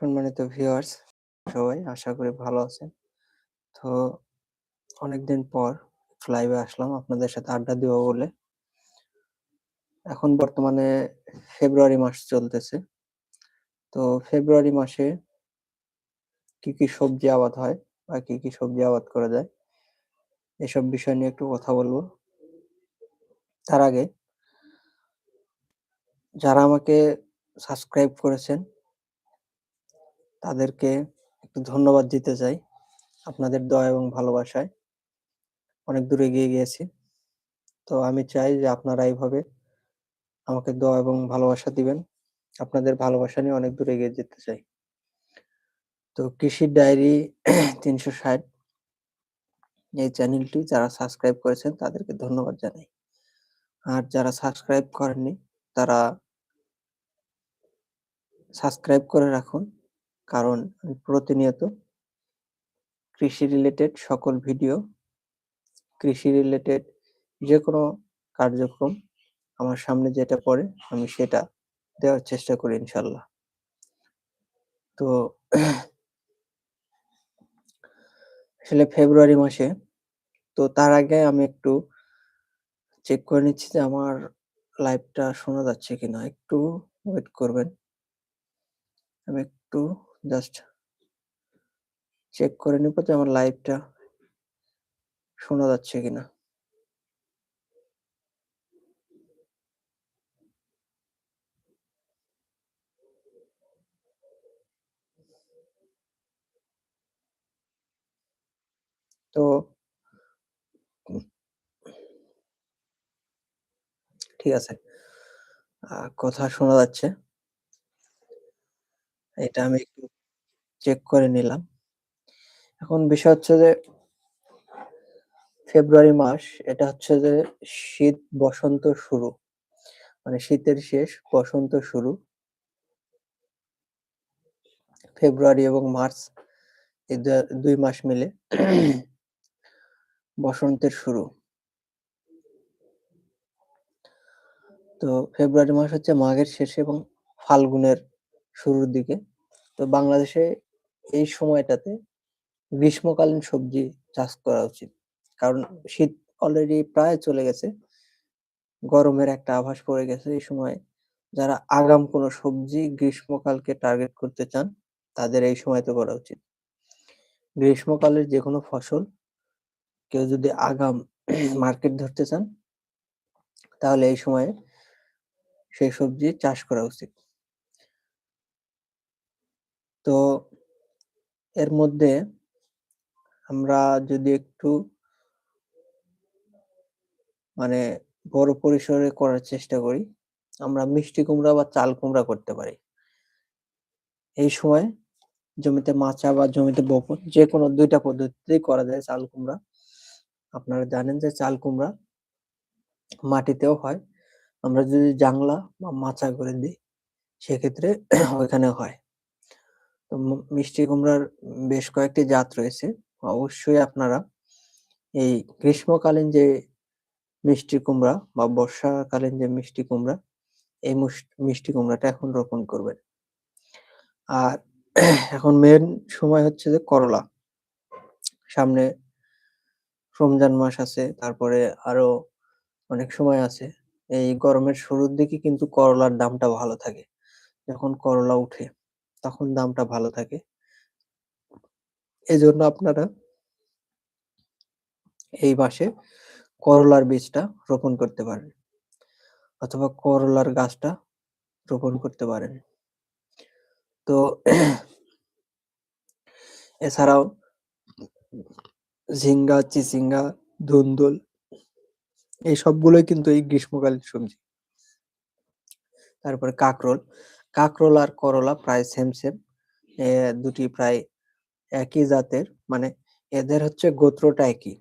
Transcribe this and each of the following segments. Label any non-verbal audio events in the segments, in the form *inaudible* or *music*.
সম্মানিত ভিউয়ার্স সবাই আশা করি ভালো আছেন। তো অনেকদিন পর লাইভে আসলাম আপনাদের সাথে আড্ডা দিব বলে। এখন বর্তমানে ফেব্রুয়ারি মাস চলতেছে। তো ফেব্রুয়ারি মাসে কি, কি সবজি আবাদ হয় বা কি, কি সবজি আবাদ করা যায় এসব বিষয় নিয়ে একটু কথা বলব তার আগে যারা আমাকে সাবস্ক্রাইব করেছেন তাদেরকে একটু ধন্যবাদ দিতে চাই। আপনাদের দয়া এবং ভালোবাসায় অনেক দূর এগিয়ে গিয়েছি। তো আমি চাই যে আপনারা এইভাবে আমাকে দোয়া এবং ভালোবাসা দিবেন। আপনাদের ভালোবাসা নিয়ে অনেক দূরে এগিয়ে যেতে চাই। তো কৃষির ডায়েরি ৩৬০ এই চ্যানেলটি যারা সাবস্ক্রাইব করেছেন তাদেরকে ধন্যবাদ জানাই। আর যারা সাবস্ক্রাইব করেননি তারা সাবস্ক্রাইব করে রাখুন। কারণ আমি প্রতিনিয়ত কৃষি রিলেটেড সকল ভিডিও, কৃষি রিলেটেড যেকোনো কার্যক্রম আমার সামনে যেটা পড়ে আমি সেটা দেওয়ার চেষ্টা করি ইনশাল্লাহ। তো আসলে ফেব্রুয়ারি মাসে তো তার আগে আমি একটু চেক করে নিচ্ছি যে আমার লাইভটা শোনা যাচ্ছে কিনা। একটু ওয়েট করবেন। আমি একটু জাস্ট চেক করে নিব যে আমার লাইভটা শোনা যাচ্ছে কিনা। তো ঠিক আছে। কথা শোনা যাচ্ছে। এটা আমি একটু চেক করে নিলাম। এখন বিষয় হচ্ছে যে, ফেব্রুয়ারি মাস, এটা হচ্ছে যে শীত বসন্ত শুরু। মানে শীতের শেষ, বসন্ত শুরু। ফেব্রুয়ারি এবং মার্চ এই দা ২ মাস মিলে বসন্তের শুরু। তো ফেব্রুয়ারি মাস হচ্ছে মাঘের শেষে এবং ফাল্গুনের শুরুর দিকে। তো বাংলাদেশে এই সময়টাতে গ্রীষ্মকালীন সবজি চাষ করা উচিত। কারণ শীত অলরেডি প্রায় চলে গেছে। গরমের একটা আভাস পড়ে গেছে এই সময় যারা আগাম কোনো সবজি গ্রীষ্মকালকে টার্গেট করতে চান, তাদের এই সময়তে করা উচিত। গ্রীষ্মকালের যেকোনো ফসল কেউ যদি আগাম মার্কেট ধরতে চান, তাহলে এই সময়ে সেই সবজি চাষ করা উচিত। তো এর মধ্যে আমরা যদি একটু মানে বড় পরিসরে করার চেষ্টা করি, আমরা মিষ্টি কুমড়া বা চাল কুমড়া করতে পারি। এই সময় জমিতে মাচা বা জমিতে বপন যেকোনো ২ টা পদ্ধতিতেই করা যায় চাল কুমড়া। আপনারা জানেন যে চাল কুমড়া মাটিতেও হয়। আমরা যদি জাংলা বা মাচা করে দিই সেক্ষেত্রে ওইখানে হয়। মিষ্টি কুমড়ার বেশ কয়েকটি জাত রয়েছে। অবশ্যই আপনারা এই গ্রীষ্মকালীন যে মিষ্টি কুমড়া বা বর্ষাকালীন যে মিষ্টি কুমড়া, এই মিষ্টি কুমড়াটা এখন রোপণ করবেন। আর *clears throat* এখন মেন সময় হচ্ছে যে করলা। সামনে রমজান মাস আছে, তারপরে আরও অনেক সময় আছে। এই গরমের শুরুর দিকে কিন্তু করলার দামটা ভালো থাকে। যখন করলা উঠে তখন দামটা ভালো থাকে। এজন্য আপনারা এই মাসে করলার বীজটা রোপণ করতে পারেন। অথবা করলার গাছটা রোপণ করতে পারেন। তো এছাড়াও ঝিঙ্গা, চিচিঙ্গা, ধুন্দুল এই সবগুলোই কিন্তু এই গ্রীষ্মকালীন সবজি। তারপরে কাকরোল। কাকরোল আর করলা প্রায় সেম, সেম। দুটি প্রায় একই জাতের। মানে এদের হচ্ছে গোত্রটা একই।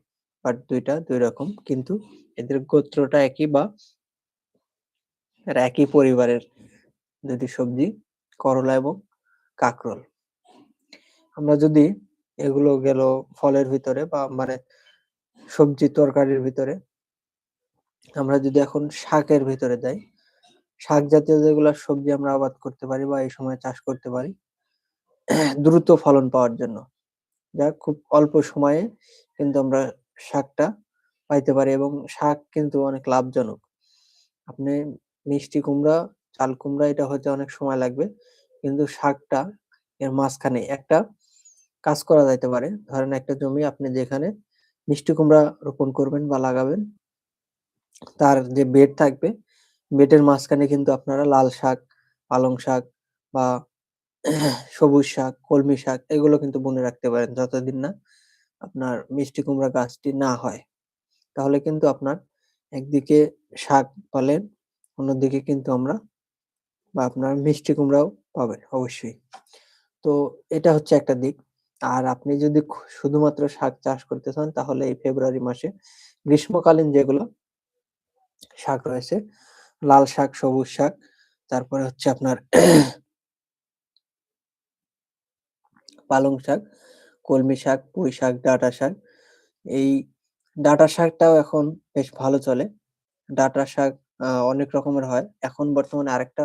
বাট দুইটা দুই রকম। কিন্তু এদের গোত্রটা একই বা একই পরিবারের দুটি সবজি করলা এবং কাকরোল। আমরা যদি এগুলো গেল ফলের ভিতরে বা মানে সবজি তরকারির ভিতরে আমরা যদি এখন শাকের ভিতরে যাই, শাক জাতীয় যেগুলা সবজি আমরা আবাদ করতে পারি বা এই সময় চাষ করতে পারি *clears throat* দ্রুত ফলন পাওয়ার জন্য। যা খুব অল্প সময়ে কিন্তু আমরা শাকটা পাইতে পারি এবং শাক কিন্তু অনেক লাভজনক। আপনি মিষ্টি কুমড়া, চাল কুমড়া এটা হইতে অনেক সময় লাগবে। কিন্তু শাকটা এর মাঝখানে একটা কাজ করা যাইতে পারে। ধরেন একটা জমি আপনি যেখানে মিষ্টি কুমড়া রোপণ করবেন বা লাগাবেন তার যে বেড থাকবে, বেডের মাঝখানে কিন্তু আপনারা লাল শাক, পালং শাক বা *clears throat* সবুজ শাক, কলমি শাক এগুলো কিন্তু বুনে রাখতে পারেন যতদিন না আপনার মিষ্টি কুমড়া গাছটি না হয়। তাহলে কিন্তু আপনার একদিকে শাক পালেন, অন্যদিকে কিন্তু আমরা বা আপনার মিষ্টি কুমড়াও পাবেন অবশ্যই। তো এটা হচ্ছে একটা দিক। আর আপনি যদি শুধুমাত্র শাক চাষ করতে চান তাহলে এই ফেব্রুয়ারি মাসে গ্রীষ্মকালীন যেগুলো শাক রয়েছে, লাল শাক, সবুজ শাক, তারপরে হচ্ছে আপনার পালং শাক, কলমি শাক, পুঁই শাক, ডাঁটা শাক। এই ডাঁটা শাকটাও এখন বেশ ভালো চলে। ডাটা শাক অনেক রকমের হয়। এখন বর্তমানে আরেকটা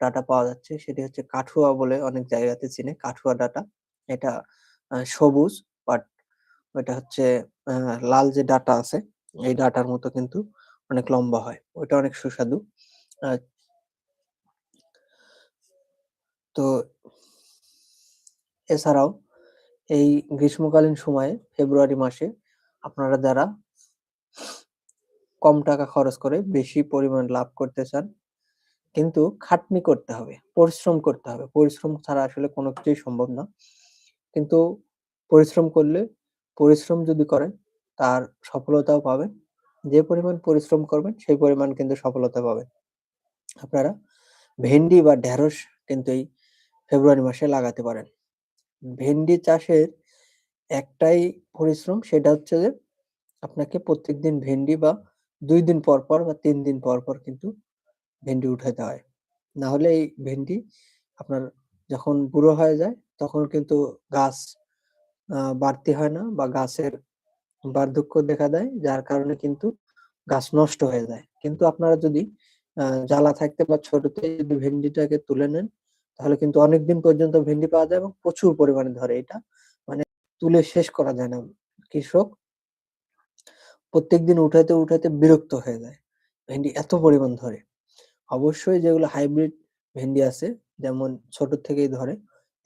ডাটা পাওয়া যাচ্ছে সেটি হচ্ছে কাঠুয়া বলে অনেক জায়গাতে চিনে, কাঠুয়া ডাঁটা। এটা সবুজ বাট ওইটা হচ্ছে লাল যে ডাটা আছে এই ডাটার মতো কিন্তু অনেক লম্বা হয়। ওইটা অনেক সুস্বাদু। তো এছাড়াও এই গ্রীষ্মকালীন সময়ে ফেব্রুয়ারি মাসে আপনারা যারা কম টাকা খরচ করে বেশি পরিমাণ লাভ করতে চান, কিন্তু খাটনি করতে হবে, পরিশ্রম করতে হবে। পরিশ্রম ছাড়া আসলে কোনো কিছুই সম্ভব না। কিন্তু পরিশ্রম করলে পরিশ্রম যদি করেন তার সফলতাও পাবেন। যে পরিমাণ পরিশ্রম করবেন সেই পরিমাণ কিন্তু সফলতা পাবেন। আপনারা ভেন্ডি বা ঢেঁড়স কিন্তু এই ফেব্রুয়ারি মাসে লাগাতে পারেন। ভেন্ডি চাষের একটাই পরিশ্রম সেটা হচ্ছে যে আপনাকে প্রত্যেক দিন ভেন্ডি বা দুই দিন পর, পর বা তিন দিন পর, পর কিন্তু ভেন্ডি উঠাতে হয়। না হলে এই ভেন্ডি আপনার যখন বুড়ো হয়ে যায় তখন কিন্তু গাছ বাড়তি হয় না বা গাছের বার্ধক্য দেখা দেয় যার কারণে কিন্তু গাছ নষ্ট হয়ে যায়। কিন্তু আপনারা যদি জ্বালা থাকতে বা ছোটতেই যদি ভেন্ডিটাকে তুলে নেন তাহলে কিন্তু অনেকদিন পর্যন্ত ভেন্ডি পাওয়া যায় এবং প্রচুর পরিমাণে ধরে এটা। মানে তুলে শেষ করা যায় না। কৃষক প্রত্যেকদিন উঠাইতে, উঠাইতে বিরক্ত হয়ে যায়। ভেন্ডি এত পরিমাণ ধরে। অবশ্যই যেগুলো হাইব্রিড ভেন্ডি আছে যেমন ছোট থেকেই ধরে,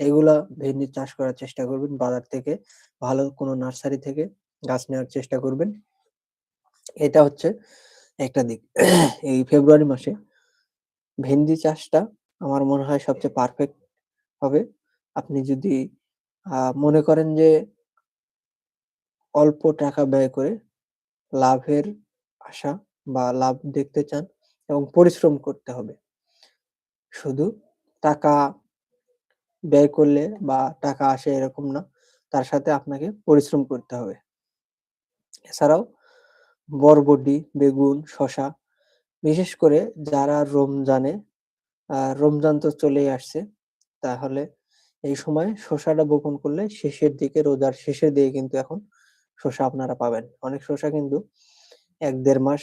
এগুলা ভেন্ডি চাষ করার চেষ্টা করবেন বাজার থেকে ভালো কোনো নার্সারি থেকে গাছ নেওয়ার চেষ্টা করবেন। এটা হচ্ছে একটা দিক। এই ফেব্রুয়ারি মাসে ভেন্ডি চাষটা আমার মনে হয় সবচেয়ে পারফেক্ট হবে। আপনি যদি মনে করেন যে অল্প টাকা ব্যয় করে লাভের আশা বা লাভ দেখতে চান এবং পরিশ্রম করতে হবে। শুধু টাকা ব্যয় করলে বা টাকা আসে এরকম না। তার সাথে আপনাকে পরিশ্রম করতে হবে। এছাড়াও বরবটি, বেগুন, শশা বিশেষ করে যারা রমজানে রমজান তো চলেই আসছে। তাহলে এই সময় শসাটা বপন করলে শেষের দিকে রোজার শেষের দিকে কিন্তু এখন শসা আপনারা পাবেন। অনেক শসা কিন্তু এক দেড় মাস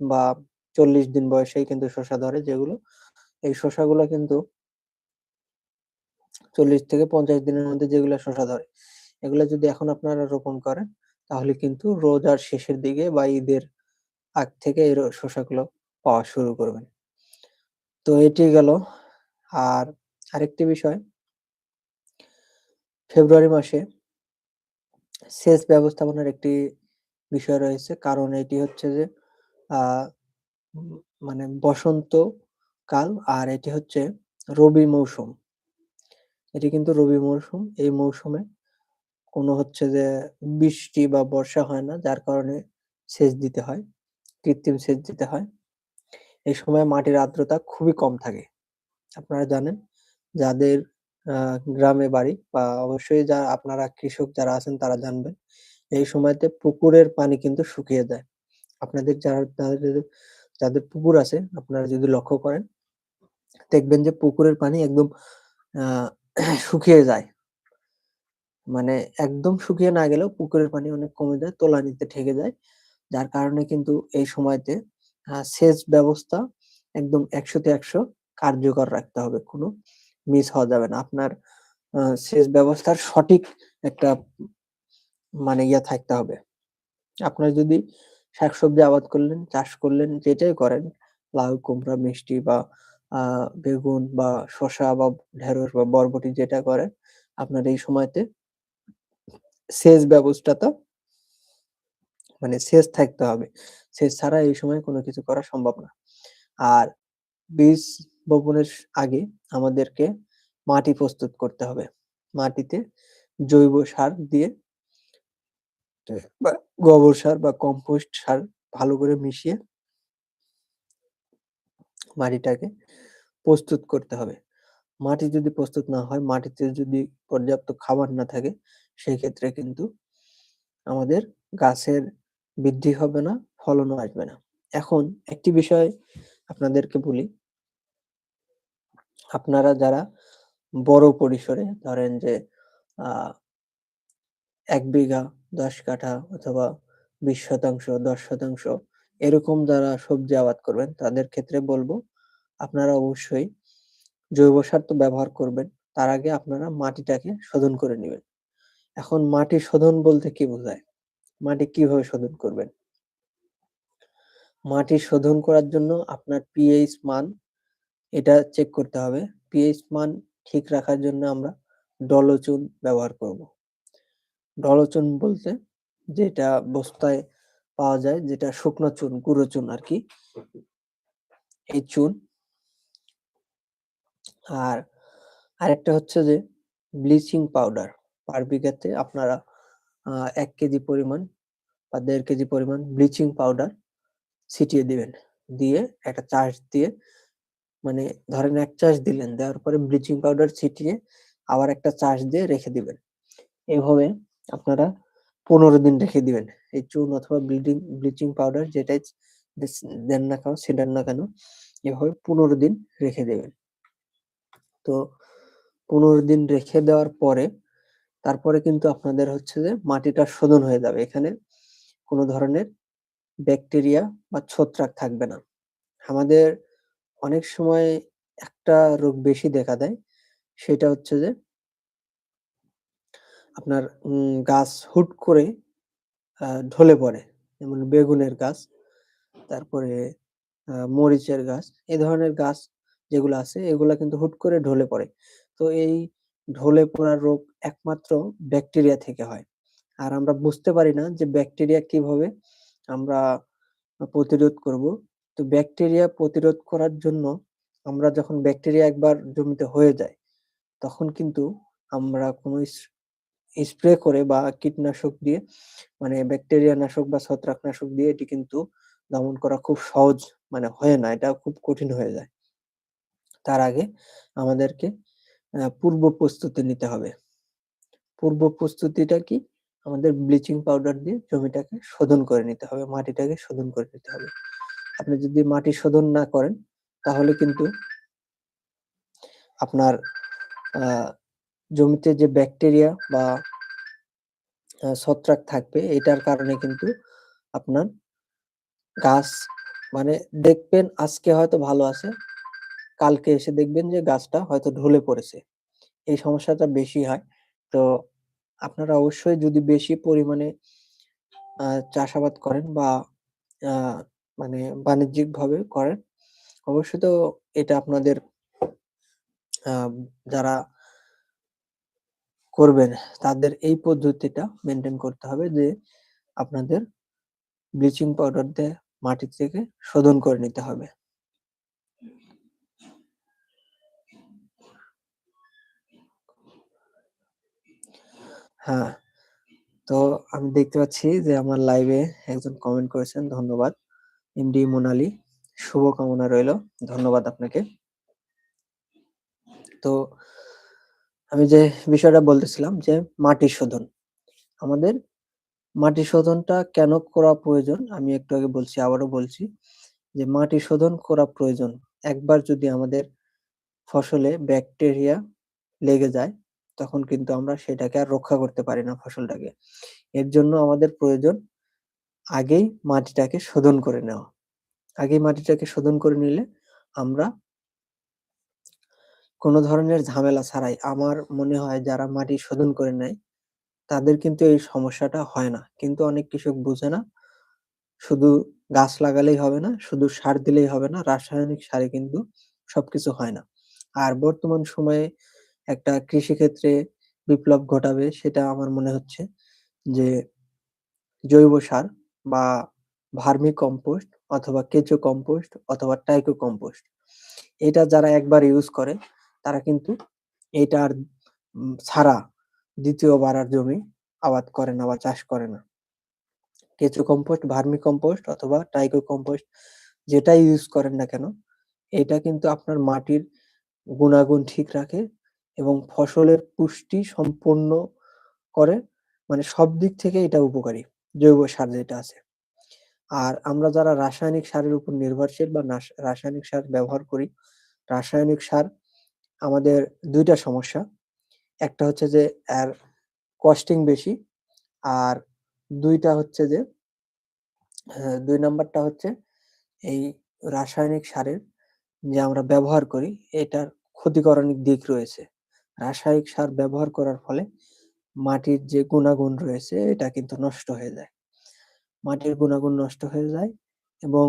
বা ৪০ দিন বয়সেই কিন্তু শসা ধরে যেগুলো এই শসাগুলো কিন্তু ৪০ থেকে ৫০ দিনের মধ্যে যেগুলো শসা ধরে, এগুলো যদি এখন আপনারা রোপণ করেন তাহলে কিন্তু রোজার শেষের দিকে বা ঈদের আগ থেকে এই শসাগুলো পাওয়া শুরু করবেন। তো এটি গেল। আর আরেকটি বিষয় ফেব্রুয়ারি মাসে সেচ ব্যবস্থাপনার একটি বিষয় রয়েছে। কারণ এটি হচ্ছে যে মানে বসন্তকাল আর এটি হচ্ছে রবি মৌসুম। এটি কিন্তু রবি মৌসুম। এই মৌসুমে কোনো হচ্ছে যে বৃষ্টি বা বর্ষা হয় না, যার কারণে সেচ দিতে হয়। কৃত্রিম সেচ দিতে হয়। এই সময় মাটির আর্দ্রতা খুবই কম থাকে। আপনারা জানেন, যাদের গ্রামে বাড়ি বা অবশ্যই যা, আপনারা কৃষক যারা আছেন তারা জানবেন। এই সময়তে পুকুরের পানি কিন্তু শুকিয়ে যায়। আপনাদের যারা যাদের যাদের পুকুর আছে, আপনারা যদি লক্ষ্য করেন, দেখবেন যে পুকুরের পানি একদম শুকিয়ে যায়। মানে একদম শুকিয়ে না গেলেও পুকুরের পানি অনেক কমে যায়, তলানিতে ঠেকে যায়। যার কারণে কিন্তু এই সময়তে সেচ ব্যবস্থা একদম ১০০ তে ১০০ কার্যকর রাখতে হবে। কোনো মিস হওয়া যাবে না। আপনার সেচ ব্যবস্থার সঠিক একটা মানে ইয়া থাকতে হবে আপনার যদি শাকসবজি আবাদ করলেন চাষ করলেন যেটাই করেন লাউ কুমড়া মিষ্টি বা বেগুন বা শসা বা ঢেঁড়স বা বরবটি যেটা করেন আপনার এই সময়তে সেচ ব্যবস্থাটা মানে সেচ থাকতে হবে। সেচ ছাড়া এই সময় কোনো কিছু করা সম্ভব না। আর বীজ বপনের আগে আমাদেরকে মাটি প্রস্তুত করতে হবে। মাটিতে জৈব সার দিয়ে গোবর সার বা কম্পোস্ট সার ভালো করে মিশিয়ে মাটিটাকে প্রস্তুত করতে হবে। মাটি যদি প্রস্তুত না হয়, মাটিতে যদি পর্যাপ্ত খাবার না থাকে সেই ক্ষেত্রে কিন্তু আমাদের গাছের বৃদ্ধি হবে না, ফলনও আসবে না। এখন একটি বিষয় আপনাদেরকে বলি। আপনারা যারা বড় পরিসরে ধরেন যে আহ এক বিঘা, দশ কাঠা অথবা বিশ শতাংশ, দশ শতাংশ এরকম যারা সবজি আবাদ করবেন, তাদের ক্ষেত্রে বলব, আপনারা অবশ্যই জৈব সার তো ব্যবহার করবেন, তার আগে আপনারা মাটিটাকে শোধন করে নেবেন। এখন মাটি শোধন বলতে কি বোঝায়? মাটি কীভাবে শোধন করবেন? মাটি শোধন করার জন্য আপনার পিএইচ মান এটা চেক করতে হবে। পিএইচ মান ঠিক রাখার জন্য আমরা ডলচুন ব্যবহার করব। ডলচুন বলতে যেটা বস্তায় পাওয়া যায়, যেটা শুকনো চুন, গুঁড়ো চুন আর কি। এই চুন। আর আরেকটা হচ্ছে যে ব্লিচিং পাউডার। পার বিঘাতে আপনারা এক কেজি পরিমাণ বা দেড় কেজি পরিমাণ ব্লিচিং পাউডার ছিটিয়ে দিবেন। দিয়ে একটা চাষ দিয়ে মানে ধরেন এক চাষ দিলেন, দেওয়ার পরে ব্লিচিং পাউডার ছিটিয়ে আবার একটা চাষ দিয়ে রেখে দিবেন। এভাবে আপনারা পনেরো দিন রেখে দিবেন। এই চুন অথবা ব্লিডিং ব্লিচিং পাউডার যেটাই দেন না কেন সেটার না কেন, এভাবে পনেরো দিন রেখে দেবেন। তো পনেরো দিন রেখে দেওয়ার পরে তারপরে কিন্তু আপনাদের হচ্ছে যে মাটিটা শোধন হয়ে যাবে। এখানে কোনো ধরনের ব্যাকটেরিয়া বা ছত্রাক থাকবে না। আমাদের অনেক সময় একটা রোগ বেশি দেখা দেয়, সেটা হচ্ছে যে আপনার গাছ হুট করে ঢলে পড়ে। যেমন বেগুনের গাছ, তারপরে মরিচের গাছ, এ ধরনের গাছ যেগুলো আছে, এগুলা কিন্তু হুট করে ঢলে পড়ে। তো এই ঢলে পড়ার রোগ একমাত্র ব্যাকটেরিয়া থেকে হয়। আর আমরা বুঝতে পারি না যে ব্যাকটেরিয়া কীভাবে আমরা প্রতিরোধ করব। তো ব্যাকটেরিয়া প্রতিরোধ করার জন্য আমরা যখন ব্যাকটেরিয়া একবার জমিতে হয়ে যায়, তখন কিন্তু আমরা কোনো স্প্রে করে বা কীটনাশক দিয়ে মানে ব্যাকটেরিয়া নাশক বা ছত্রাকনাশক দিয়ে এটি কিন্তু দমন করা খুব সহজ মানে হয় না, এটা খুব কঠিন হয়ে যায়। তার আগে আমাদেরকে পূর্ব প্রস্তুতি নিতে হবে। পূর্ব প্রস্তুতিটা কি? আমাদের ব্লিচিং পাউডার দিয়ে জমিটাকে শোধন করে নিতে হবে, মাটিটাকে শোধন করে নিতে হবে। আপনি যদি মাটি শোধন না করেন, তাহলে কিন্তু আপনার জমিতে যে ব্যাকটেরিয়া বা ছত্রাক থাকবে, এটার কারণে কিন্তু আপনার গাছ মানে দেখবেন আজকে হয়তো ভালো আছে কালকে এসে দেখবেন যে গাছটা হয়তো ঢলে পড়েছে। এই সমস্যাটা বেশি হয়। তো আপনারা অবশ্যই যদি বেশি পরিমাণে চাষাবাদ করেন বা মানে বাণিজ্যিক ভাবে করেন, অবশ্যই তো এটা আপনাদের যারা করবেন, তাদের এই পদ্ধতিটা মেনটেন করতে হবে যে, আপনাদের ব্লিচিং পাউডার দিয়ে মাটি থেকে শোধন করে নিতে হবে। হ্যাঁ তো আমি দেখতে পাচ্ছি যে আমার লাইভে একজন কমেন্ট করেছেন, ধন্যবাদ। এমডি মোনালি শুভকামনা রইল, ধন্যবাদ আপনাকে। তো আমি যে বিষয়টা বলতেছিলাম যে মাটি শোধন, আমাদের মাটি শোধনটা কেন করা প্রয়োজন? আমি একটু আগে বলছি, আবারও বলছি যে মাটি শোধন করা প্রয়োজন। একবার যদি আমাদের ফসলে ব্যাকটেরিয়া লেগে যায় তখন কিন্তু আমরা সেটাকে আর রক্ষা করতে পারি না ফসলটাকে এর জন্য আমাদের প্রয়োজন আগেই মাটিটাকে শোধন করে নেওয়া আগেই মাটিটাকে শোধন করে নিলে আমরা কোনো ধরনের ঝামেলা ছাড়াই আমার মনে হয় যারা মাটি শোধন করে নেয়, তাদের কিন্তু এই সমস্যাটা হয় না। কিন্তু অনেক কৃষক বুঝে না। শুধু গাছ লাগালেই হবে না, শুধু সার দিলেই হবে না, রাসায়নিক সারে কিন্তু সবকিছু হয় না। আর বর্তমান সময়ে একটা কৃষিক্ষেত্রে বিপ্লব ঘটাবে সেটা আমার মনে হচ্ছে যে জৈব সার বা ভার্মি কম্পোস্ট অথবা কেঁচো কম্পোস্ট অথবা টাইকো কম্পোস্ট। এটা যারা একবার ইউজ করে তারা কিন্তু এটার ছাড়া ২য় বার আর জমি আবাদ করে না বা চাষ করে না। কেঁচো কম্পোস্ট, ভার্মি কম্পোস্ট অথবা টাইকো কম্পোস্ট যেটাই ইউজ করেন না কেন, এটা কিন্তু আপনার মাটির গুণাগুণ ঠিক রাখে এবং ফসলের পুষ্টি সম্পন্ন করে। মানে সব দিক থেকে এটা উপকারী, জৈব সার যেটা আছে। আর আমরা যারা রাসায়নিক সারের উপর নির্ভরশীল বা রাসায়নিক সার ব্যবহার করি, রাসায়নিক সার আমাদের দুইটা সমস্যা। একটা হচ্ছে যে এর কস্টিং বেশি। আর দুইটা হচ্ছে যে দুই নাম্বারটা হচ্ছে এই রাসায়নিক সারের যে আমরা ব্যবহার করি এটার ক্ষতিকর অনেক দিক রয়েছে। রাসায়নিক সার ব্যবহার করার ফলে মাটির যে গুণাগুণ রয়েছে এটা কিন্তু নষ্ট হয়ে যায়। মাটির গুণাগুণ নষ্ট হয়ে যায় এবং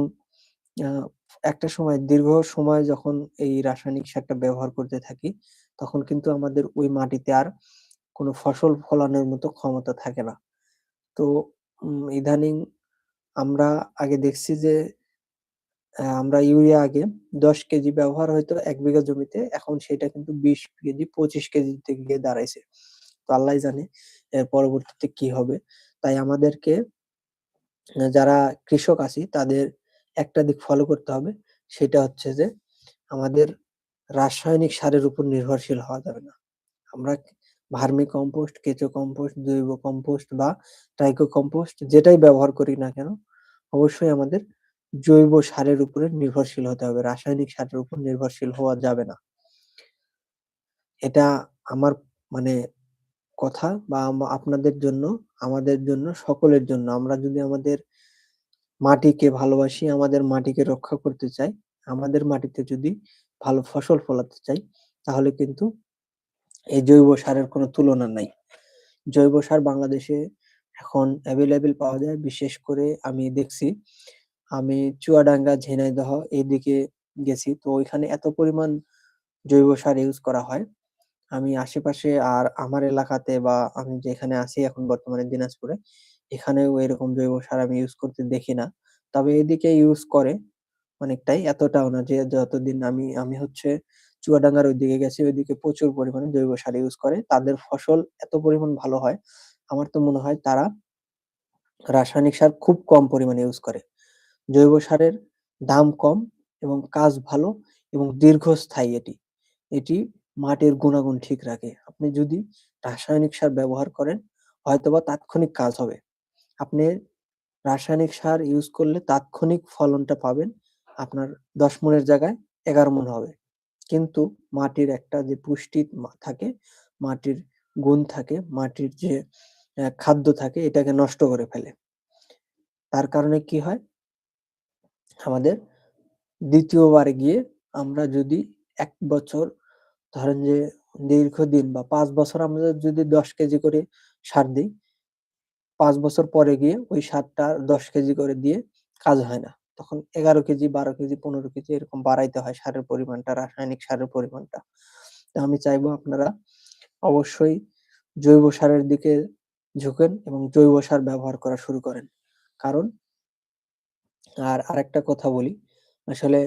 একটা সময় দীর্ঘ সময় যখন এই রাসায়নিক সারটা ব্যবহার করতে থাকি, তখন কিন্তু আমাদের ওই মাটিতে আর কোনো ফসল ফলানোর মতো ক্ষমতা থাকে না। তো ইদানিং আমরা আগে দেখছি যে আমরা ইউরিয়া আগে ১০ কেজি ব্যবহার হইতো ১ বিঘা জমিতে, এখন সেটা কিন্তু ২০ কেজি ২৫ কেজিতে গিয়ে দাঁড়াইছে। তো আল্লাহই জানে এর পরবর্তীতে কি হবে। তাই আমাদেরকে যারা কৃষক আছি তাদের একটা দিক ফলো করতে হবে। সেটা হচ্ছে যে আমাদের রাসায়নিক সারের উপর নির্ভরশীল হওয়া যাবে না। আমরা ভার্মি কম্পোস্ট, কেঁচো কম্পোস্ট, জৈব কম্পোস্ট বা টাইকো কম্পোস্ট যেটাই ব্যবহার করি না কেন, অবশ্যই আমাদের জৈব সারের উপরে নির্ভরশীল হতে হবে। রাসায়নিক সারের উপর নির্ভরশীল হওয়া যাবে না। এটা আমার মানে কথা বা আপনাদের জন্য, আমাদের জন্য, সকলের জন্য। আমরা যদি আমাদের মাটিকে ভালোবাসি, আমাদের মাটিকে রক্ষা করতে চাই, আমাদের মাটিতে যদি ভালো ফসল ফলাতে চাই, তাহলে কিন্তু এই জৈব সারের কোনো তুলনা নাই। জৈব সার বাংলাদেশে এখন অ্যাভেলেবেল পাওয়া যায়। বিশেষ করে আমি দেখছি, আমি চুয়াডাঙ্গা, ঝিনাইদহ এদিকে গেছি। তো ওইখানে এত পরিমাণ জৈব সার ইউজ করা হয়। আমি আশেপাশে আর আমার এলাকাতে বা আমি যেখানে আছি এখন বর্তমানে দিনাজপুরে, এখানেও এরকম জৈব সার আমি ইউজ করতে দেখি না। তবে এদিকে ইউজ করে অনেকটাই, এতটাও না যে যতদিন আমি আমি হচ্ছে চুয়াডাঙ্গার ওইদিকে গেছি, ওইদিকে প্রচুর পরিমাণে জৈব সার ইউজ করে। তাদের ফসল এত পরিমাণ ভালো হয়, আমার তো মনে হয় তারা রাসায়নিক সার খুব কম পরিমাণে ইউজ করে। জৈব সারের দাম কম এবং কাজ ভালো এবং দীর্ঘস্থায়ী এটি। এটি মাটির গুণাগুণ ঠিক রাখে। আপনি যদি রাসায়নিক সার ব্যবহার করেন, হয়তোবা তাৎক্ষণিক কাজ হবে। আপনি রাসায়নিক সার ইউজ করলে তাৎক্ষণিক ফলনটা পাবেন। আপনার ১০ মনের জায়গায় ১১ মন হবে। কিন্তু মাটির একটা যে পুষ্টি থাকে, মাটির গুণ থাকে, মাটির যে খাদ্য থাকে এটাকে নষ্ট করে ফেলে। তার কারণে কি হয়? আমাদের ২য় বারে গিয়ে আমরা যদি এক বছর ধরেন যে দীর্ঘদিন বা পাঁচ বছর আমরা যদি ১০ কেজি করে সার দিই পাঁচ বছর পরে গিয়ে ওই সারটা ১০ কেজি করে দিয়ে কাজ হয় না। তখন ১১ কেজি, ১২ কেজি, ১৫ কেজি এরকম বাড়াইতে হয় সারের পরিমাণটা, রাসায়নিক সারের পরিমাণটা। তো আমি চাইব আপনারা অবশ্যই জৈব সারের দিকে ঝুঁকেন এবং জৈব সার ব্যবহার করা শুরু করেন। কারণ আর আরেকটা কথা বলি, আসলে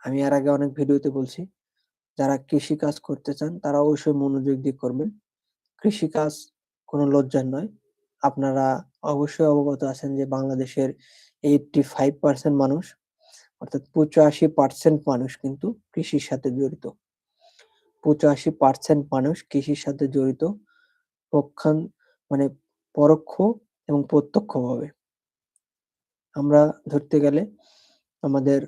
আমি এর আগে অনেক ভিডিওতে বলছি, যারা কৃষিকাজ করতে চান তারা অবশ্যই মনোযোগ দিয়ে করবেন। কৃষিকাজ কোনো লজ্জার নয়। আপনারা অবশ্যই অবগত আছেন যে বাংলাদেশের 85% মানুষ অর্থাৎ ৮৫% মানুষ কিন্তু কৃষির সাথে জড়িত। ৮৫% মানুষ কৃষির সাথে জড়িত পক্ষান মানে পরোক্ষ এবং প্রত্যক্ষভাবে। আমরা ধরতে গেলে আমাদের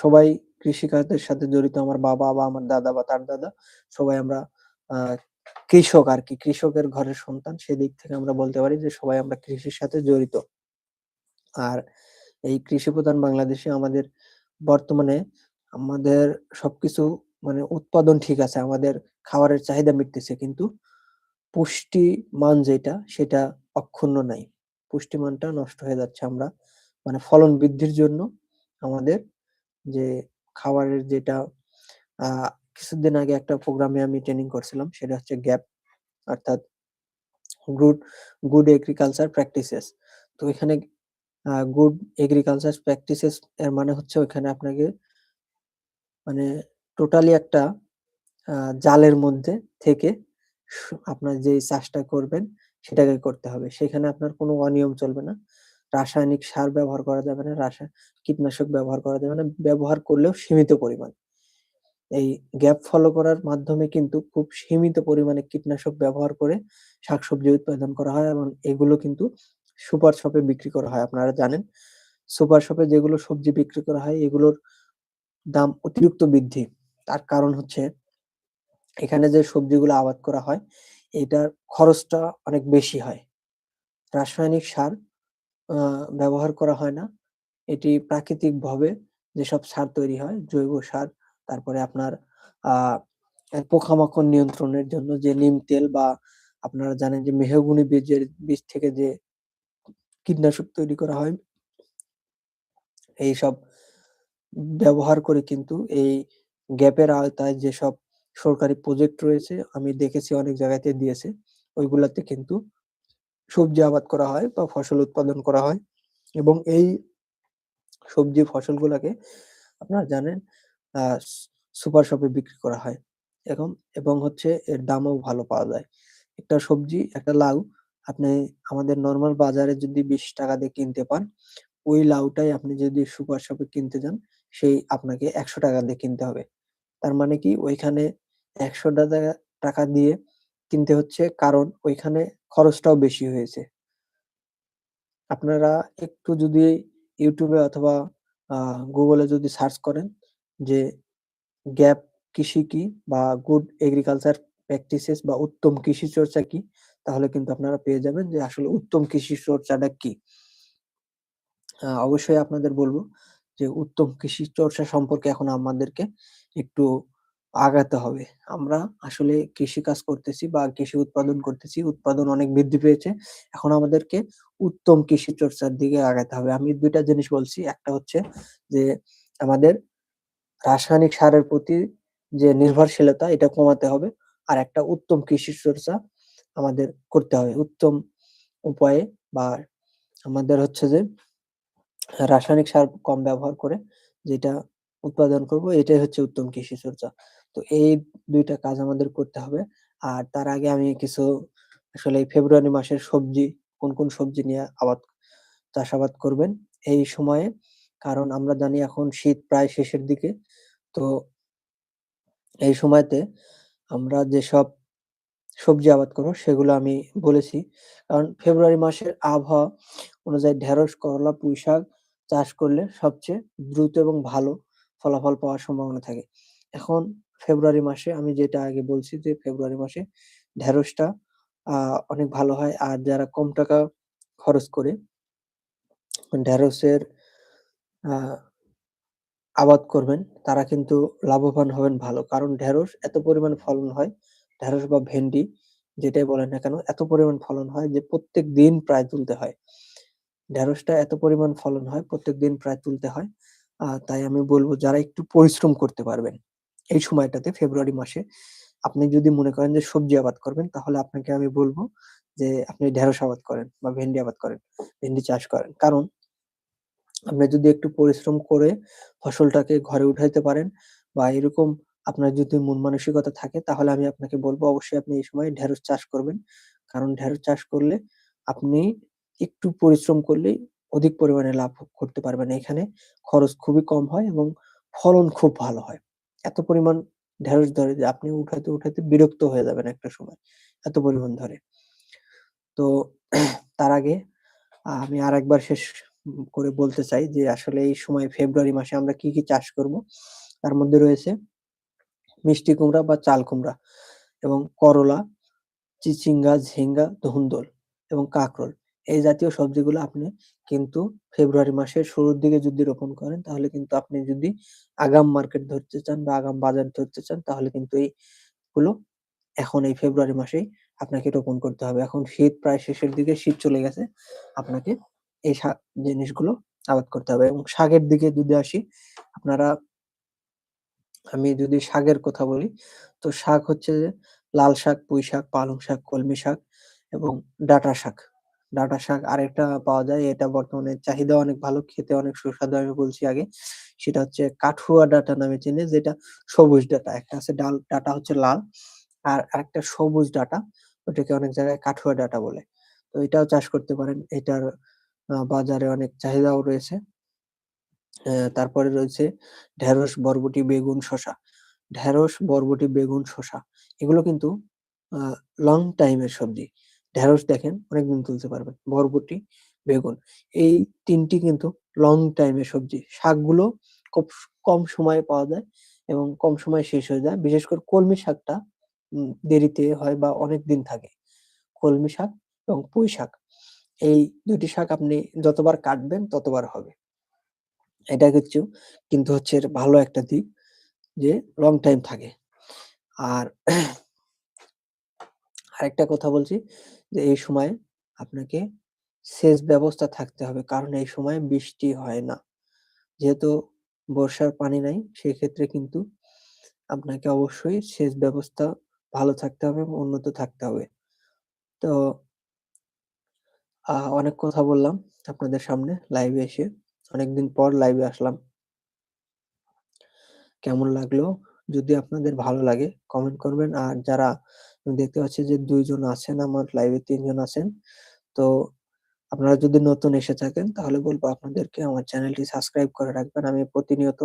সবাই কৃষিকাজের সাথে জড়িত। আমার বাবা বা আমার দাদা বা তার দাদা সবাই আমরা কৃষক আরকি। কৃষকের ঘরের সন্তান। সেদিক থেকে আমরা বলতে পারি যে সবাই আমরা কৃষির সাথে জড়িত। আর এই কৃষি প্রধান বাংলাদেশে আমাদের বর্তমানে আমাদের সবকিছু মানে উৎপাদন ঠিক আছে, আমাদের খাবারের চাহিদা মিটতেছে কিন্তু পুষ্টি মান যেটা, সেটা অক্ষুণ্ণ নাই পুষ্টিমানটা নষ্ট হয়ে যাচ্ছে আমরা। মানে ফলন বৃদ্ধির জন্য আমাদের যে খাবারের যেটা কিছুদিন আগে একটা প্রোগ্রামে আমি ট্রেনিং করছিলাম, সেটা হচ্ছে গ্যাপ অর্থাৎ গুড গুড এগ্রিকালচার প্র্যাকটিসেস তো এখানে গুড এগ্রিকালচার প্র্যাকটিসেস এর মানে হচ্ছে ওইখানে আপনাকে মানে টোটালি একটা জালের মধ্যে থেকে আপনার যে চাষটা করবেন সেটাকে করতে হবে। সেখানে আপনার কোনো অনিয়ম চলবে না। রাসায়নিক সার ব্যবহার করা যাবে না রাসায়নিক কীটনাশক ব্যবহার করা যাবে না, ব্যবহার করলেও সীমিত পরিমাণ। এই গ্যাপ ফলো করার মাধ্যমে কিন্তু খুব সীমিত পরিমাণে কীটনাশক ব্যবহার করে শাকসবজি উৎপাদন করা হয় এবং এগুলো কিন্তু সুপার শপে বিক্রি করা হয়। আপনারা জানেন, সুপার শপে যেগুলো সবজি বিক্রি করা হয়, এগুলোর দাম অতিরিক্ত বৃদ্ধি। তার কারণ হচ্ছে, এখানে যে সবজিগুলো আবাদ করা হয় এটার খরচটা অনেক বেশি হয়। রাসায়নিক সার ব্যবহার করা হয় না। এটি প্রাকৃতিকভাবে যেসব সার তৈরি হয়, জৈব সার, তারপরে আপনার আহ পোকামাকড় নিয়ন্ত্রণের জন্য যে নিম তেল বা আপনারা জানেন যে মেহগুনি বীজের বীজ থেকে যে কীটনাশক তৈরি করা হয়, এইসব ব্যবহার করে কিন্তু এই গ্যাপের আওতায় যেসব সরকারি প্রজেক্ট রয়েছে, আমি দেখেছি অনেক জায়গাতে দিয়েছে। ওইগুলাতে কিন্তু সবজি আবাদ করা হয় বা ফসল উৎপাদন করা হয় এবং এই সবজি ফসলগুলাকে আপনারা জানেন সুপার শপে বিক্রি করা হয়। এখন, এবং হচ্ছে এর দামও ভালো পাওয়া যায়। একটা সবজি, একটা লাউ, আপনি আমাদের নর্মাল বাজারে যদি বিশ টাকা দিয়ে কিনতে পান, ওই লাউটাই আপনি যদি সুপার শপে কিনতে যান, সেই আপনাকে একশো টাকা দিয়ে কিনতে হবে। তার মানে কি? ওইখানে একশো টাকা দিয়ে কিনতে হচ্ছে। কারণ ওইখানে খরচটাও বেশি হয়েছে। আপনারা একটু যদি ইউটিউবে অথবা গুগলে যদি সার্চ করেন যে গ্যাপ কৃষি কি বা গুড এগ্রিকালচার প্র্যাকটিসেস বা উত্তম কৃষি চর্চা কি, তাহলে কিন্তু আপনারা পেয়ে যাবেন যে আসলে উত্তম কৃষি চর্চাটা কি। অবশ্যই আপনাদের বলব যে উত্তম কৃষি চর্চা সম্পর্কে এখন আমাদেরকে একটু আগাতে হবে। আমরা আসলে কৃষি কাজ করতেছি বা কৃষি উৎপাদন করতেছি, উৎপাদন অনেক বৃদ্ধি পেয়েছে। এখন আমাদেরকে উত্তম কৃষি চর্চার দিকে আগাতে হবে। আমি দুইটা জিনিস বলছি। একটা হচ্ছে যে, আমাদের রাসায়নিক সারের প্রতি যে নির্ভরশীলতা, এটা কমাতে হবে। আর একটা উত্তম কৃষি চর্চা আমাদের করতে হবে। উত্তম উপায়ে বা আমাদের হচ্ছে যে, রাসায়নিক সার কম ব্যবহার করে যেটা উৎপাদন করব, এটাই হচ্ছে উত্তম কৃষি চর্চা। তো এই দুইটা কাজ আমাদের করতে হবে। আর তার আগে আমি কিছু আসলে ফেব্রুয়ারি মাসের সবজি, কোন কোন সবজি নিয়ে আবাদ, চাষাবাদ করবেন এই সময়ে। কারণ আমরা জানি এখন শীত প্রায় শেষের দিকে। তো এই সময়তে আমরা যেসব সবজি আবাদ করব সেগুলো আমি বলেছি। কারণ ফেব্রুয়ারি মাসের আবহাওয়া অনুযায়ী ঢেঁড়স, করলা পুঁই শাক চাষ করলে সবচেয়ে দ্রুত এবং ভালো ফলাফল পাওয়ার সম্ভাবনা থাকে। এখন ফেব্রুয়ারি মাসে আমি যেটা আগে বলছি যে ফেব্রুয়ারি মাসে ঢেঁড়সটা অনেক ভালো হয়। আর যারা কম টাকা খরচ করে ঢেঁড়সের আবাদ করবেন, তারা কিন্তু লাভবান হবেন ভালো। কারণ ঢেঁড়স এত পরিমাণ ফলন হয়, ঢেঁড়স বা ভেন্ডি যেটাই বলেন না কেন, এত পরিমাণ ফলন হয় যে প্রত্যেক দিন প্রায় তুলতে হয়। ঢেঁড়সটা এত পরিমাণ ফলন হয়, প্রত্যেক দিন প্রায় তুলতে হয়। তাই আমি বলব যারা একটু পরিশ্রম করতে পারবেন। এই সময়টাতে ফেব্রুয়ারি মাসে। আপনি যদি মনে করেন যে সবজি আবাদ করবেন, তাহলে আপনাকে আমি বলব যে আপনি ঢেঁড়স আবাদ করেন বা ভেন্ডি আবাদ করেন, ভেন্ডি চাষ করেন। কারণ আপনি যদি একটু পরিশ্রম করে ফসলটাকে ঘরে উঠাইতে পারেন বা এরকম আপনার যদি মন মানসিকতা থাকে, তাহলে আমি আপনাকে বলব অবশ্যই আপনি এই সময় ঢেঁড়স চাষ করবেন। কারণ ঢেঁড়স চাষ করলে আপনি একটু পরিশ্রম করলেই অধিক পরিমাণে লাভ করতে পারবেন। এখানে খরচ খুবই কম হয় এবং ফলন খুব ভালো হয়। এত পরিমাণ ঢেঁড়স ধরে যে আপনি উঠাতে উঠাতে বিরক্ত হয়ে যাবেন একটা সময়, এত পরিমাণ ধরে। তো তার আগে আমি আর একবার শেষ করে বলতে চাই যে আসলে এই সময় ফেব্রুয়ারি মাসে আমরা কি কি চাষ করব। তার মধ্যে রয়েছে মিষ্টি কুমড়া বা চাল কুমড়া এবং করলা, চিচিঙ্গা, ঝিঙ্গা, ধুন্দল এবং কাঁকরোল। এই জাতীয় সবজিগুলো আপনি কিন্তু ফেব্রুয়ারি মাসের শুরুর দিকে যদি রোপণ করেন তাহলে কিন্তু আপনি যদি আগাম মার্কেট ধরতে চান বা আগাম বাজার ধরতে চান তাহলে কিন্তু এইগুলো এখন এই ফেব্রুয়ারি মাসেই আপনাকে রোপণ করতে হবে। এখন শীত প্রায় শেষের দিকে, শীত চলে গেছে। আপনাকে এই জিনিসগুলো আবাদ করতে হবে এবং শাকের দিকে যদি আসি, আপনারা আমি যদি শাকের কথা বলি, তো শাক হচ্ছে লাল শাক, পুঁই শাক, পালং শাক, কলমি শাক এবং ডাঁটা শাক। ডাঁটা শাক আরেকটা পাওয়া যায়, এটা বর্তমানে চাহিদা অনেক ভালো, খেতে অনেক সুস্বাদু আমি বলছি আগে। সেটা হচ্ছে কাঠুয়া ডাঁটা নামে চেনে, যেটা সবুজ ডাঁটা। একটা আছে ডাল ডাটা হচ্ছে লাল, আর আরেকটা সবুজ ডাঁটা, ওটাকে অনেক জায়গায় কাঠুয়া ডাঁটা বলে। তো এটাও চাষ করতে পারেন। এটার বাজারে অনেক চাহিদাও রয়েছে। তারপরে রয়েছে ঢেঁড়স, বরবটি, বেগুন, শসা। ঢেঁড়স, বরবটি, বেগুন, শসা এগুলো কিন্তু লং টাইম এর সবজি। ঢেঁড়স দেখেন অনেকদিন তুলতে পারবেন। বরবটি, বেগুন এই তিনটি কিন্তু লং টাইম এর সবজি। শাকগুলো খুব কম সময়ে পাওয়া যায় এবং কম সময়ে শেষ হয়ে যায়। বিশেষ করে কলমি শাকটা দেরিতে হয় বা অনেক দিন থাকে। কলমি শাক এবং পুঁই শাক। এই দুটি শাক আপনি যতবার কাটবেন ততবার হবে। এটা কিচ্ছু কিন্তু হচ্ছে ভালো একটা দিক যে লং টাইম থাকে। আর *clears throat* আরেকটা কথা বলছি যে এই সময় আপনাকে সেচ ব্যবস্থা থাকতে হবে। কারণ এই সময় বৃষ্টি হয় না। যেহেতু বর্ষার পানি নাই, সেক্ষেত্রে কিন্তু আপনাকে অবশ্যই সেচ ব্যবস্থা ভালো থাকতে হবে এবং উন্নত থাকতে হবে। তো অনেক কথা বললাম আপনাদের সামনে লাইভে এসে। অনেকদিন পর লাইভে আসলাম। কেমন লাগল? যদি আপনাদের ভালো লাগে কমেন্ট করবেন। আর যারা আমি দেখতে পাচ্ছি যে দুইজন আছেন, আমার লাইভে তিনজন আছেন। তো আপনারা যদি নতুন এসে থাকেন, তাহলে বলব আপনাদেরকে আমার চ্যানেলটি সাবস্ক্রাইব করে রাখবেন। আমি প্রতিনিয়ত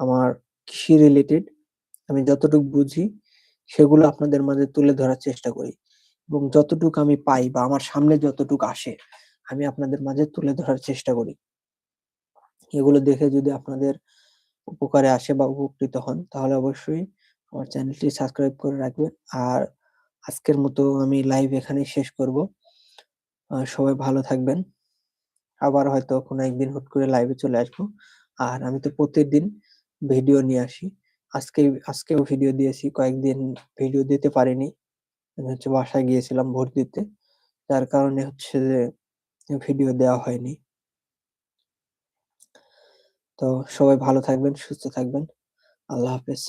আমার কৃষি রিলেটেড আমি যতটুকু বুঝি, সেগুলো আপনাদের মাঝে তুলে ধরার চেষ্টা করি। এবং যতটুক আমি পাই বা আমার সামনে যতটুক আসে, আমি আপনাদের মাঝে তুলে ধরার চেষ্টা করি। এগুলো দেখে যদি আপনাদের উপকারে আসে বা উপকৃত হন, তাহলে অবশ্যই আমার চ্যানেলটি সাবস্ক্রাইব করে রাখবেন। আর আজকের মতো আমি লাইভ এখানেই শেষ করব। সবাই ভালো থাকবেন। আবার হয়তো কোনো একদিন হুট করে লাইভে চলে আসব। আর আমি তো প্রতিদিন ভিডিও নিয়ে আসি। আজকে আজকেও ভিডিও দিয়েছি। কয়েকদিন ভিডিও দিতে পারিনি। আমি হচ্ছে বাসায় গিয়েছিলাম ভোট দিতে। যার কারণে হচ্ছে যে ভিডিও দেওয়া হয়নি। তো সবাই ভালো থাকবেন, সুস্থ থাকবেন। আল্লাহ হাফেজ।